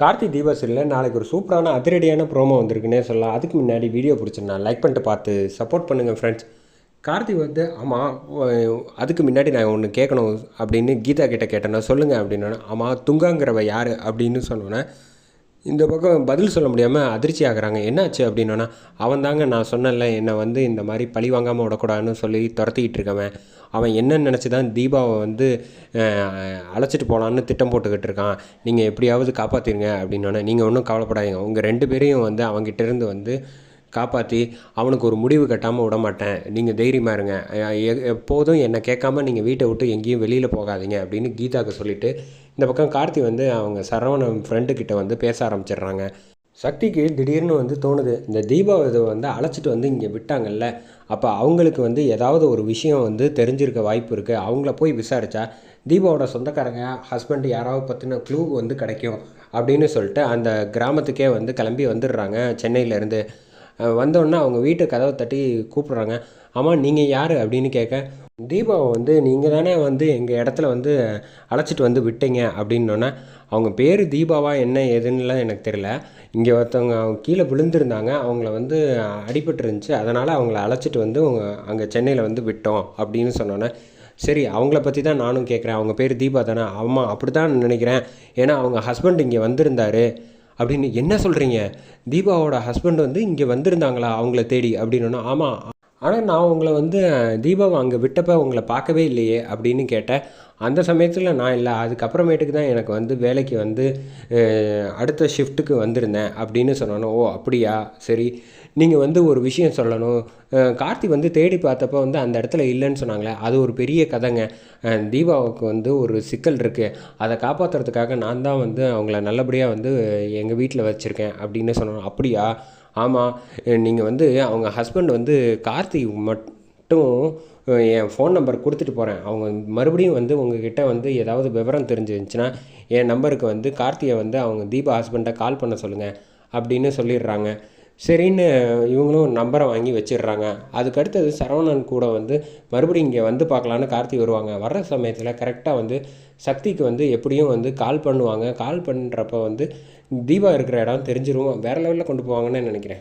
கார்த்தி தீபாசிரியில் நாளைக்கு ஒரு சூப்பரான அதிரடியான ப்ரோமோ வந்திருக்குன்னே சொல்லலாம். அதுக்கு முன்னாடி வீடியோ பிடிச்சிருந்தா லைக் பண்ணிட்டு பார்த்து சப்போர்ட் பண்ணுங்கள் ஃப்ரெண்ட்ஸ் கார்த்தி வந்து ஆமாம் அதுக்கு முன்னாடி நான் ஒன்று கேட்கணும் அப்படின்னு கீதா கிட்ட கேட்டேன்னா சொல்லுங்கள் அப்படின்னா ஆமாம் துங்காங்கிறவ யார்? அப்படின்னு சொன்னோன்னே இந்த பக்கம் பதில் சொல்ல முடியாமல் அதிர்ச்சி ஆகுறாங்க. என்னாச்சு? அப்படின்னோன்னா அவன் தாங்க நான் சொன்னேன்ல என்னை வந்து இந்த மாதிரி பழி வாங்காமல் விடக்கூடாதுன்னு சொல்லி துரத்திக்கிட்டு இருக்கவன். அவன் என்னன்னு நினச்சி தான் தீபாவை வந்து அழைச்சிட்டு போகலான்னு திட்டம் போட்டுக்கிட்டு இருக்கான். நீங்கள் எப்படியாவது காப்பாற்றிருங்க அப்படின்னோடனே நீங்கள் ஒன்றும் கவலைப்படாதீங்க. உங்கள் ரெண்டு பேரையும் வந்து அவங்ககிட்ட இருந்து வந்து காப்பாற்றி அவனுக்கு ஒரு முடிவு கட்டாமல் விட மாட்டேன். நீங்கள் தைரியமாக இருங்க. எ- எப்போதும் என்னை கேட்காம நீங்கள் வீட்டை விட்டு எங்கேயும் வெளியில் போகாதீங்க அப்படின்னு கீதாவுக்கு சொல்லிவிட்டு இந்த பக்கம் கார்த்தி வந்து அவங்க சரவணன் ஃப்ரெண்டுக்கிட்ட வந்து பேச ஆரம்பிச்சிடுறாங்க. சக்திக்கு திடீர்னு வந்து தோணுது இந்த தீபாவதை வந்து அழைச்சிட்டு வந்து இங்கே விட்டாங்கல்ல அப்போ அவங்களுக்கு வந்து ஏதாவது ஒரு விஷயம் வந்து தெரிஞ்சிருக்க வாய்ப்பு இருக்குது அவங்கள போய் விசாரித்தா தீபாவோட சொந்தக்காரங்க ஹஸ்பண்ட் யாராவது பற்றின க்ளூ வந்து கிடைக்கும் அப்படின்னு சொல்லிட்டு அந்த கிராமத்துக்கே வந்து கிளம்பி வந்துடுறாங்க சென்னையிலேருந்து வந்தோடனே அவங்க வீட்டு கதவை தட்டி கூப்பிட்றாங்க. ஆமாம் நீங்கள் யார்? அப்படின்னு கேட்க தீபாவை வந்து நீங்கள் தானே வந்து எங்கள் இடத்துல வந்து அழைச்சிட்டு வந்து விட்டீங்க அப்படின்னோன்னே அவங்க பேர் தீபாவா என்ன ஏதுன்னுலாம் எனக்கு தெரியல. இங்கே ஒருத்தவங்க அவங்க கீழே விழுந்திருந்தாங்க. அவங்கள வந்து அடிபட்டு இருந்துச்சு அதனால் அவங்கள அழைச்சிட்டு வந்து அங்கே சென்னையில் வந்து விட்டோம் அப்படின்னு சொன்னோன்னே சரி அவங்கள பற்றி தான் நானும் கேட்குறேன் அவங்க பேர் தீபா தானே. ஆமாம் அப்படி தான் நினைக்கிறேன். ஏன்னா அவங்க ஹஸ்பண்ட் இங்கே வந்திருந்தாரு அப்படின்னு என்ன சொல்கிறீங்க தீபாவோட ஹஸ்பண்ட் வந்து இங்கே வந்திருந்தாங்களா அவங்கள தேடி அப்படின்னா ஆமாம் ஆனால் நான் உங்களை வந்து தீபாவை அங்கே விட்டப்போ உங்களை பார்க்கவே இல்லையே அப்படின்னு கேட்டேன். அந்த சமயத்தில் நான் இல்லை அதுக்கப்புறமேட்டுக்கு தான் எனக்கு வந்து வேலைக்கு வந்து அடுத்த ஷிஃப்ட்டுக்கு வந்திருந்தேன் அப்படின்னு சொன்னோன்னே ஓ அப்படியா? சரி நீங்கள் வந்து ஒரு விஷயம் சொல்லணும். கார்த்தி வந்து தேடி பார்த்தப்ப வந்து அந்த இடத்துல இல்லைன்னு சொன்னாங்களே அது ஒரு பெரிய கதைங்க. தீபாவுக்கு வந்து ஒரு சிக்கல் இருக்குது அதை காப்பாற்றுறதுக்காக நான் தான் வந்து அவங்கள நல்லபடியாக வந்து எங்கள் வீட்டில் வச்சுருக்கேன் அப்படின்னு சொன்னோம். அப்படியா? ஆமாம் நீங்கள் வந்து அவங்க ஹஸ்பண்ட் வந்து கார்த்தி மட்டும் என் ஃபோன் நம்பர் கொடுத்துட்டு போகிறேன் அவங்க மறுபடியும் வந்து உங்ககிட்ட வந்து ஏதாவது விவரம் தெரிஞ்சிருந்துச்சுன்னா என் நம்பருக்கு வந்து கார்த்தியை வந்து அவங்க தீபா ஹஸ்பண்டை கால் பண்ண சொல்லுங்கள் அப்படின்னு சொல்லிடுறாங்க. சரின்னு இவங்களும் நம்பரை வாங்கி வச்சிடுறாங்க. அதுக்கு அடுத்தது சரவணன் கூட வந்து மறுபடியும் இங்கே வந்து பார்க்கலான்னு கார்த்தி வருவாங்க. வர்ற சமயத்தில் கரெக்டாக வந்து சக்திக்கு வந்து எப்படியும் வந்து கால் பண்ணுவாங்க. கால் பண்ணுறப்ப வந்து தீபா இருக்கிற இடம் தெரிஞ்சிரும். வேறு லெவலில் கொண்டு போவாங்கன்னு நினைக்கிறேன்.